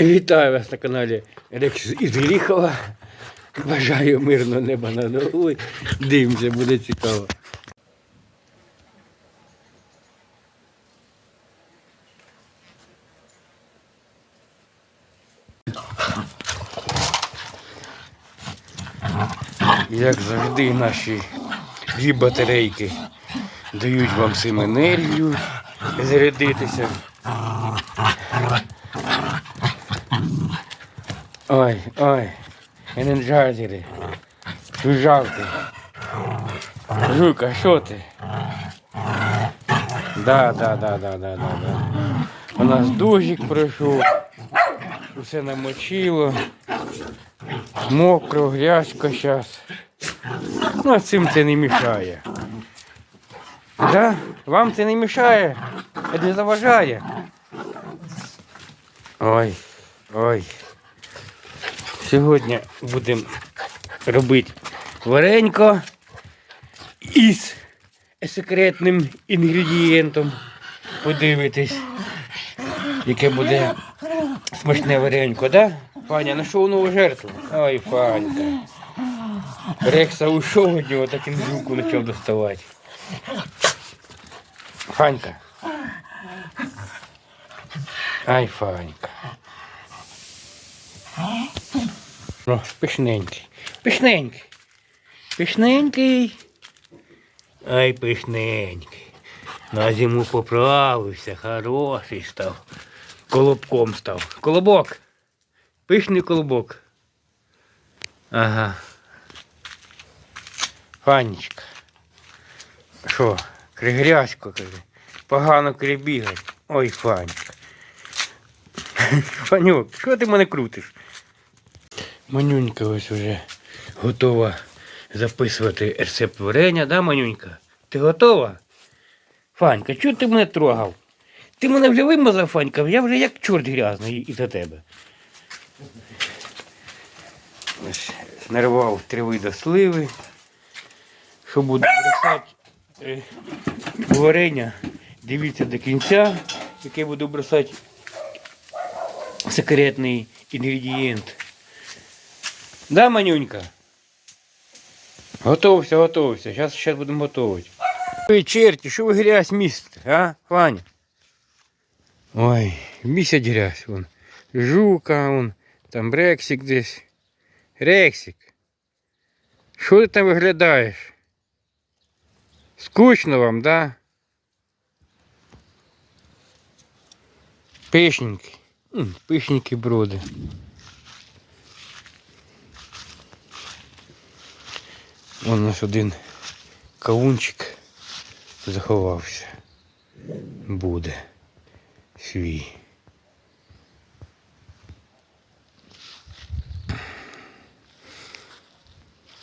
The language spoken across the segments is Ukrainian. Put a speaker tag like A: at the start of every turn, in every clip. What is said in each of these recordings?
A: Вітаю вас на каналі Рекс із Гріхова. Бажаю мирного неба над головою. Дивимося, буде цікаво. Як завжди, наші дві батарейки дають вам цим енергію зарядитися. Ой, ой, енерджайзери. Жужжавки. Жука, що ти? Да, да, да, да, да, да, да. У нас дождик пройшов. Усе намочило. Мокро, грязько зараз. Ну, а цим це не мішає. Да? Вам це не мішає? Це не заважає. Ой, ой. Сьогодні будемо робити варенько із секретним інгредієнтом. Подивитись, яке буде смачне варенько, да? Паня, знайшов нову жертву. Ой, панька. Рекса ушов від нього, так і звуку почав доставати. Фанька. Ай, Фанька. О, пишненький. Пишненький. Пишненький. Ай, пишненький. На зиму поправився, хороший став. Колобком став. Колобок. Пишний колобок. Ага. Фанечка. Що, кригрязько, каже. Погано крибігать. Ой, Фанечка. Фанюк, що ти мене крутиш? Манюнька ось уже готова записувати рецепт варення, да, Манюнька? Ти готова? Фанька, чого ти мене трогав? Ти мене вже вимазав, Фанька, я вже як чорт грязний і за тебе. Нарвав три види сливи. Що буду бросати е, варення, дивіться до кінця, яке буду бросати секретний інгредієнт. Да, Манюнька? Готовся, готовся. Зараз зараз будемо готувати. Ой, черті, що ви грязь містите, а, Ваня? Ой, місяць грязь вон. Жука, вон, там Рексик десь. Рексик. Що ти там виглядаєш? Скучно вам, да? Пишненький. Пишненький броди. Вон у нас один кавунчик заховався. Буде свій.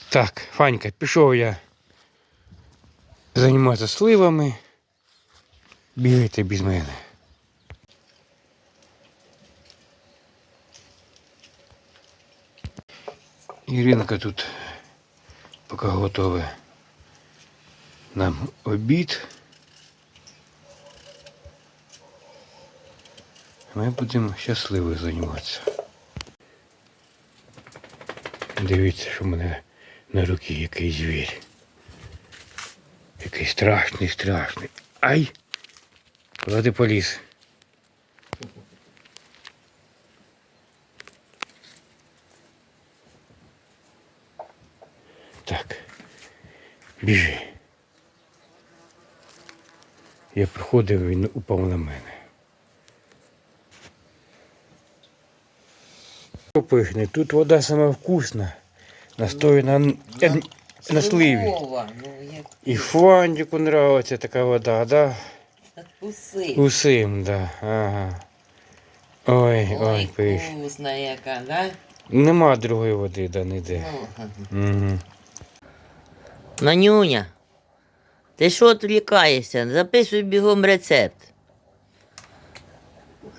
A: Так, Фанька, пішов я займатися сливами. Бігайте без мене. Іринка тут поки готове нам обід. Ми будемо щасливо займатися. Дивіться, що в мене на руці який звір. Який страшний, страшний. Ай! Куди ти поліз? Так. Біжи. Я приходив, він упав на мене. Пихне, тут вода сама вкусна. Настояна на, на сливі.
B: Вова, ну
A: І фандику нравиться така вода, да?
B: уси.
A: Усім, да. Ага. Ой, ой,
B: Ой, вкусна яка, да?
A: Нема другої води, да, ніде. Угу.
B: Нанюня, ти що відвлікаєшся? Записуй бігом рецепт.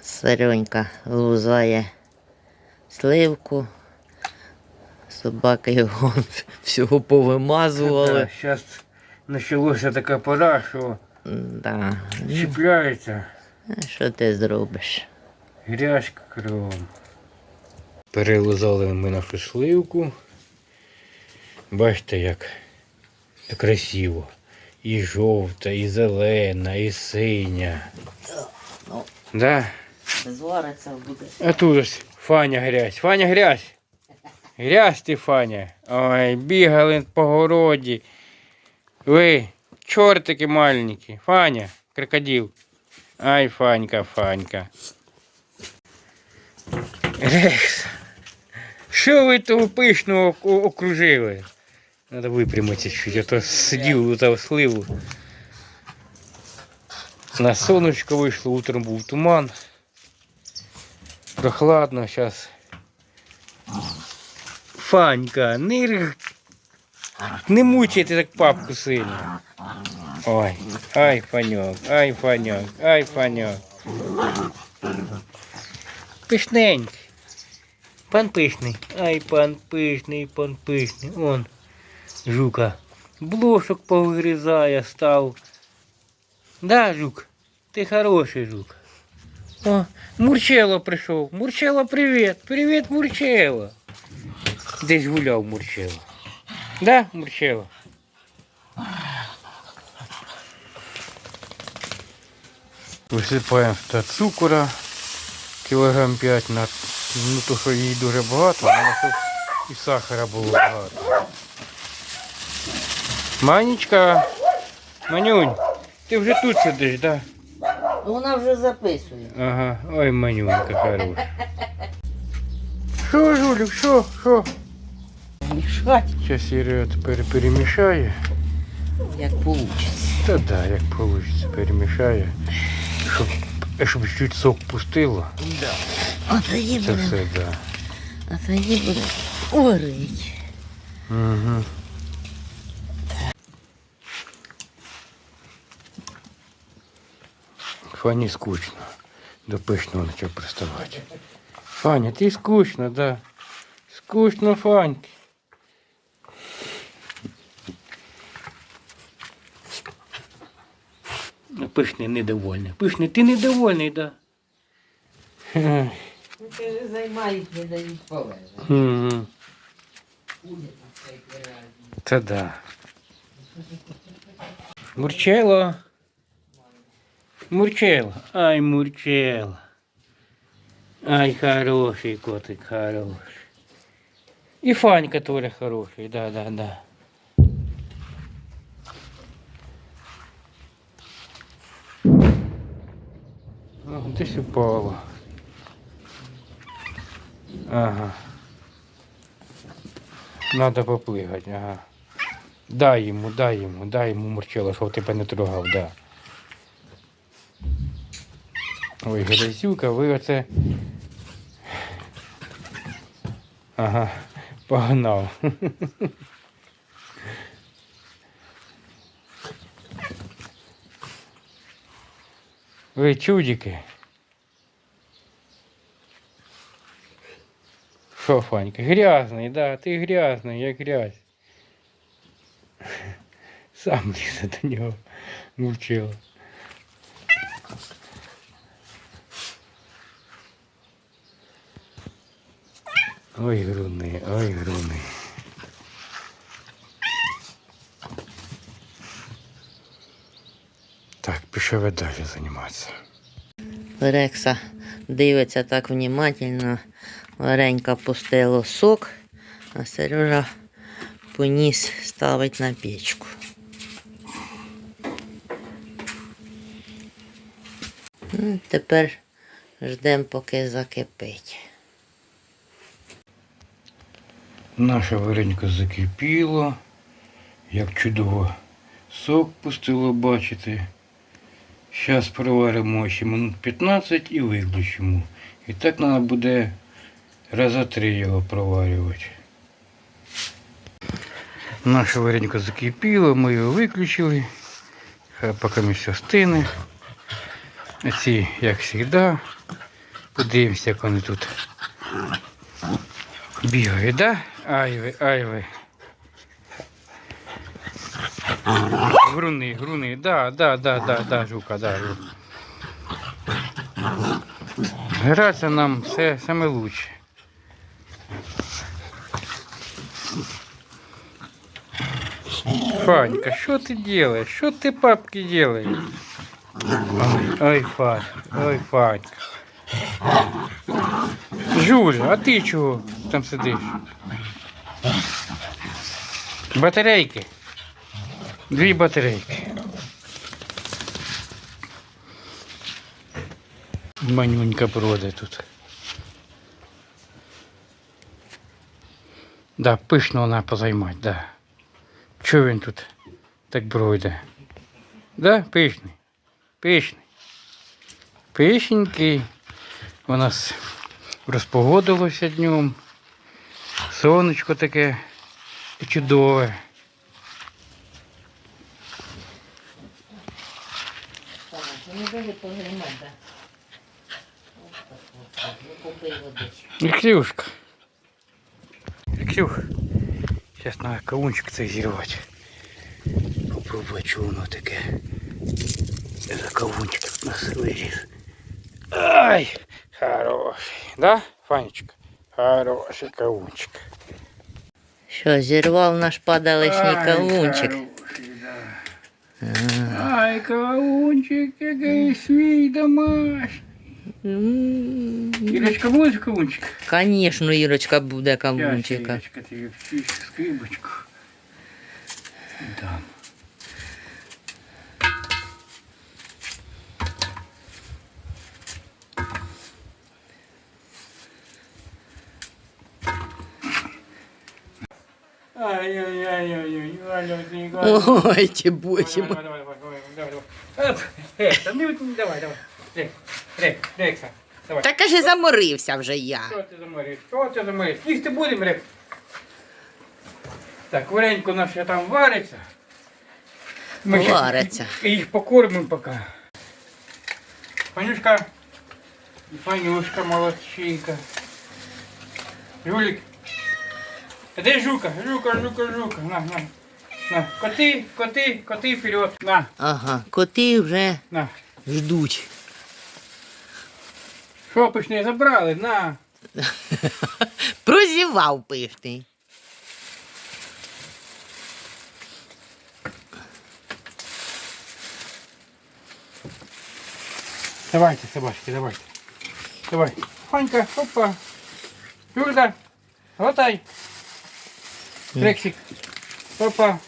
B: Саренька лузає сливку. Собаки його всього повимазували.
A: Зараз почалася така пора, що
B: Да.
A: чіпляється
B: Що ти зробиш?
A: грязь кругом. Перелизали ми нашу сливку. Бачите, як красиво. І жовта, і зелена, і синя.
B: Ну,
A: Да?
B: звариться буде.
A: А тут ось Фаня грязь. Фаня грязь. Грязь ти, Фаня. Ой, бігали по городі. Ви, чортики маленькі. Фаня, крокодил. Ай, Фанька, Фанька. Рекс. Що ви того пишного окружили? Надо випрямитися чуть, а то у того сливу. На сонечко вийшло, утром був туман. Прохладно зараз. Фанька, не, не мучайте так папку сильно. Ой, ай, фаньок, ай, фаньок, ай, фаньок. Пишненький. Пан пишний. Ай, пан пишний, пан пишний. Он, жука. Блошок повигризає, став. Да, жук, ти хороший жук. О, Мурчело прийшов. Мурчело, привіт. Привіт, Мурчело. Десь гуляв Мурчело. Да, Мурчело? Висипаємо сюди цукора. Кілограм 5 на ну то, що її дуже багато, але щоб і сахара було багато. Манечка, Манюнь, ти вже тут сидиш, так? Да?
B: Вона вже записує.
A: Ага, ой, манюнька хороша. Що, Жулік, що, що?
B: Мішать,
A: Зараз Іра тепер перемішає.
B: як вийде.
A: Та да, як вийде, перемішає. Щоб, щоб чуть сок пустило.
B: Да. А тоді
A: Це все, да.
B: а тоді буде.
A: Угу. Фані скучно. До пишного почав приставати. Фаня, ти скучно, да. Скучно, Фаньки. Ну, Пишний недовольний. Пишний, ти недовольний, да.
B: Ну, Каже, займають, не дають полежати.
A: Та да. Мурчело. Мурчело. Ай, Мурчело. Ай, хороший котик, хороший. И Фанька тоже хороший, да, да, да. О, десь упало. Ага. Надо поплигати, ага. Дай йому, дай йому, дай йому мурчело, щоб тебе не трогав, да. Ой, грязюка, ви оце. Ага, погнав. Ви чудики. Що, Фанька, грязний, да, ти грязний, як грязь. Сам лізе до нього мовчила. Ой, грудний, ой, грудний. Так, пішов я далі займатися.
B: Рекса дивиться так внимательно. Варенька пустило сок, а Сережа поніс ставить на печку. Ну, Тепер ждемо, поки закипить.
A: Наше варенько закипіло, як чудово сок пустило, бачите. Зараз проваримо ще минут 15 і виключимо. І так треба буде раза три його проварювати. Наше варенько закипіло, ми його виключили. Хай поки ми все стине. Ці, як завжди, подивимося, як вони тут Бігає, да? Ай ви, ай ви. Груни, груни, да, да, да, да, да, жука, да, жука. Гратися нам все саме лучше. Фанька, что ты делаешь? Что ты папки делаешь? Ой, Фань, ой, Фанька. Жуля, а ти чого там сидиш? Батарейки. Дві батарейки. Манюнька проде тут. Да, пишно вона позаймать, да. Чого він тут так бройде? Да, пишний. Пишний. Пишенький. У нас розпогодилося днем. Сонечко таке чудове. Ксюшка. Ксюх. Сейчас надо кавунчик цей зірвати. Попробувати, що воно таке. За кавунчик нас виріс. Ай, хороший. Да, Фанечка? Хороший кавунчик.
B: Що, зірвав наш падалишній
A: Ай,
B: кавунчик.
A: хороший, да. Ай, кавунчик, який свій домашній.
B: М,
A: Ірочка, будеш кавунчик?
B: Конечно, Ірочка буде
A: Щас,
B: кавунчика.
A: Ірочка, ти вчиш скибочку. Дам.
B: Ой, ті босі.
A: Давай, давай, давай, давай, давай, давай. Давай, давай. Рек, Рек, Рекса, давай.
B: Та каже, заморився вже я.
A: Що ти замориш? Що ти замориш? Їсти будемо, Рек. Так, варенько наше там вариться. Ми щас
B: Вариться.
A: Їх покормимо поки. Панюшка. І Панюшка молодчинка. Жулик. Де жука? Жука, жука, жука. На, на. На. Коти, коти, коти вперед. На,
B: Ага, коти вже
A: на.
B: ждуть.
A: Що пишне забрали? На.
B: Прозівав пишний.
A: Давайте, собачки, давайте. Давай. Фанька, опа. Юлька, глотай. Рексик. Опа.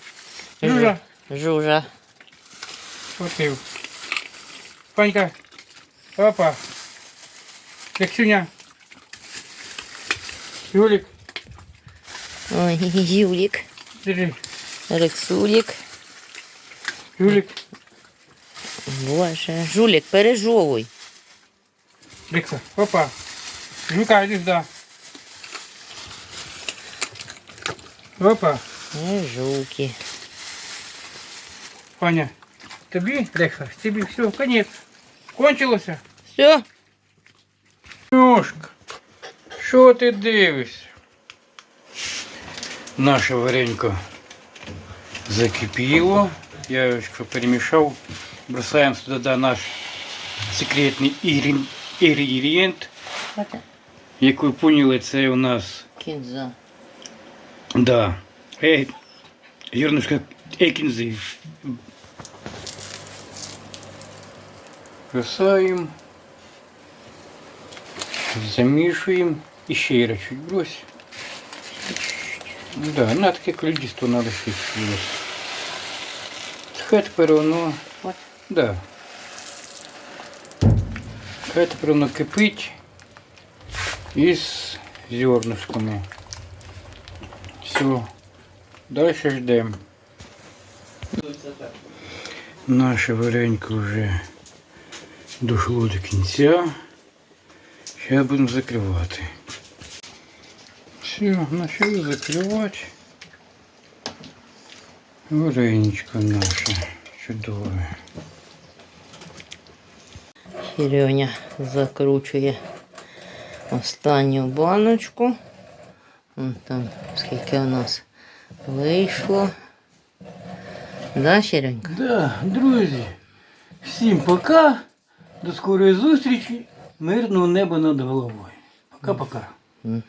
A: Юля,
B: Жужа.
A: схватив. Фанька. Опа. Рексюня. Юлик,
B: Ой, Юлік.
A: держи.
B: Рексулік.
A: Юлик,
B: Боже. Жулік, пережовуй.
A: Рекса. Опа. Жука, иди сюда. Опа.
B: Е, Жуки.
A: Фаня, тобі, Рекса, тобі все, конець. Кончилося?
B: Все?
A: Нюшка, що ти дивишся? Наше варенько закипіло. Я його перемішав. Бросаємо сюди наш секретний ірін- інгредієнт. Як ви поняли, це у нас
B: Кінза.
A: Да. Эй, зернышко экинзы. Бросаем. Замешиваем. И ще раз чуть брось. Да, на таке количество надо ще брось. Хай тепер воно. Да. Хай тепер воно кипить із зернышками. Все. Дальше ждем. Наше варенько вже дошло до кінця. Зараз будемо закривати. Все, почали закривати. Вареничко наше чудове.
B: Сереня закручує останню баночку. Вон там скільки у нас вийшло. Да, Серенька?
A: Да, друзі, всім пока. До скорої зустрічі. Мирного неба над головою. Пока-пока.
B: Угу.